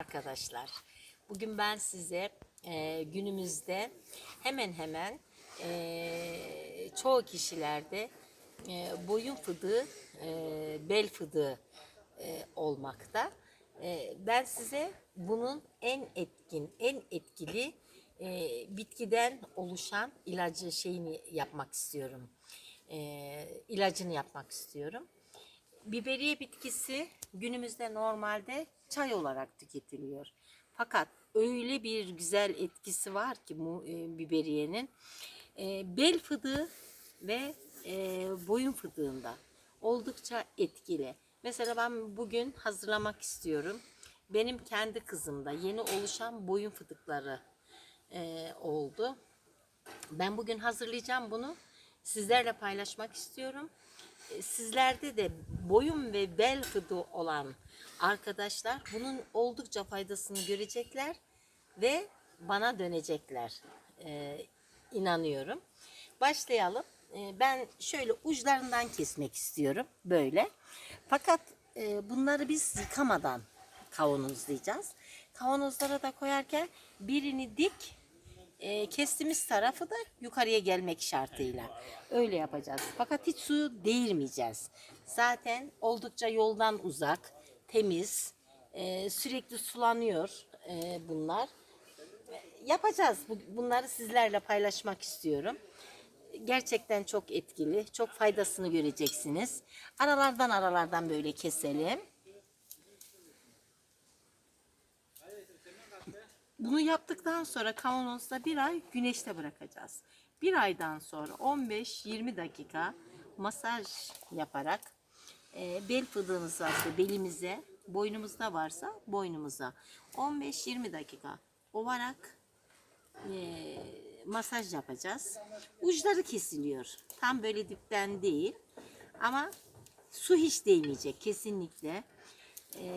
Arkadaşlar, bugün ben size e, günümüzde hemen hemen e, çoğu kişilerde e, boyun fıdığı, e, bel fıdığı e, olmakta. E, ben size bunun en etkin, en etkili e, bitkiden oluşan ilacı şeyini yapmak istiyorum. E, ilacını yapmak istiyorum. Biberiye bitkisi günümüzde normalde çay olarak tüketiliyor. Fakat öyle bir güzel etkisi var ki bu e, biberiyenin e, bel fıdığı ve e, boyun fıdığında oldukça etkili. Mesela ben bugün hazırlamak istiyorum. Benim kendi kızımda yeni oluşan boyun fıdıkları e, oldu. Ben bugün hazırlayacağım bunu. Sizlerle paylaşmak istiyorum. Sizlerde de boyun ve bel fıdığı olan arkadaşlar bunun oldukça faydasını görecekler ve bana dönecekler. E, inanıyorum. Başlayalım. E, ben şöyle uçlarından kesmek istiyorum. Böyle. Fakat e, bunları biz yıkamadan kavanozlayacağız. Kavanozlara da koyarken birini dik e, kestiğimiz tarafı da yukarıya gelmek şartıyla. Öyle yapacağız. Fakat hiç suyu değirmeyeceğiz. Zaten oldukça yoldan uzak, temiz, e, sürekli sulanıyor e, bunlar. Yapacağız. Bu- Bunları sizlerle paylaşmak istiyorum. Gerçekten çok etkili, çok faydasını göreceksiniz. Aralardan aralardan böyle keselim. Bunu yaptıktan sonra kavanozda bir ay güneşte bırakacağız. Bir aydan sonra 15-20 dakika masaj yaparak e, bel fıdığımız varsa belimize, boynumuzda varsa boynumuza 15-20 dakika ovarak e, masaj yapacağız. Uçları kesiliyor. Tam böyle dipten değil ama su hiç değmeyecek kesinlikle. E,